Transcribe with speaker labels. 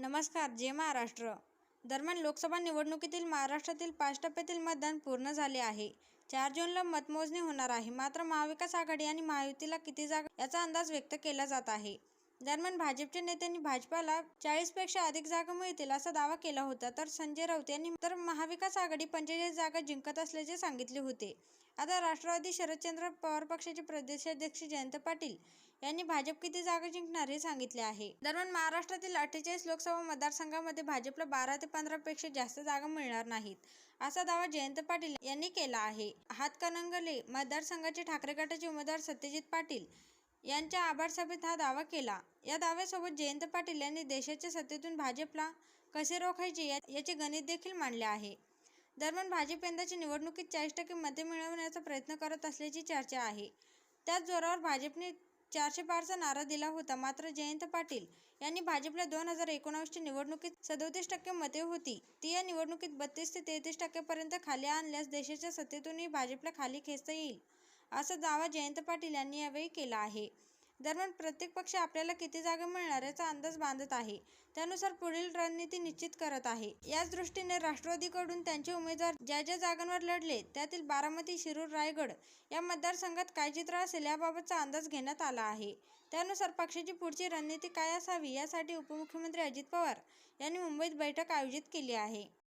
Speaker 1: नमस्कार जे महाराष्ट्र. दरम्यान लोकसभा निवडणुकीतील महाराष्ट्रातील पाच टप्प्यातील मतदान पूर्ण झाले आहे. चार जूनला मतमोजणी होणार आहे. मात्र महाविकास आघाडी आणि महायुतीला किती जागा याचा अंदाज व्यक्त केला जात आहे. दरम्यान भाजपच्या नेत्यांनी भाजपाला चाळीसपेक्षा अधिक जागा मिळतील असा दावा केला होता. तर संजय राऊत यांनी तर महाविकास आघाडी पंचेचाळीस जागा जिंकत असल्याचे सांगितले होते. आता राष्ट्रवादी शरदचंद्र पवार पक्षाचे प्रदेशाध्यक्ष जयंत पाटील यांनी भाजप किती जागा जिंकणार हे सांगितले आहे. दरम्यान महाराष्ट्रातील अठ्ठेचाळीस लोकसभा मतदारसंघामध्ये भाजपला बारा ते पंधरा पेक्षा जास्त जागा मिळणार नाहीत असा दावा जयंत पाटील यांनी केला आहे. हातकणंगले मतदारसंघाचे ठाकरे गटाचे उमेदवार सत्यजित पाटील यांच्या आभार सभेत हा दावा केला. या दाव्यासोबत जयंत पाटील यांनी देशाच्या सत्तेतून भाजपला कसे रोखायचे या- याचे गणित देखील मांडले आहे. दरम्यान भाजप यंदाच्या निवडणुकीत चाळीस टक्के मते मिळवण्याचा प्रयत्न करत असल्याची चर्चा आहे. त्याच जोरावर भाजपने चारशे पारचा नारा दिला होता. मात्र जयंत पाटील यांनी भाजपला दोन हजार एकोणावीसच्या निवडणुकीत सदोतीस टक्के मते होती. ती या निवडणुकीत बत्तीस ते तेहतीस टक्क्यापर्यंत खाली आणल्यास देशाच्या सत्तेतूनही भाजपला खाली खेचता येईल. असा दावा जयंत पाटील यांनी यावेळी केला आहे. दरम्यान प्रत्येक पक्ष आपल्याला किती जागा मिळणार याचा अंदाज बांधत आहे. त्यानुसार पुढील रणनीती निश्चित करत आहे. याच दृष्टीने राष्ट्रवादीकडून त्यांचे उमेदवार ज्या ज्या जागांवर लढले त्यातील बारामती शिरूर रायगड या मतदारसंघात काय चित्र असेल याबाबतचा अंदाज घेण्यात आला आहे. त्यानुसार पक्षाची पुढची रणनीती काय असावी यासाठी उपमुख्यमंत्री अजित पवार यांनी मुंबईत बैठक आयोजित केली आहे.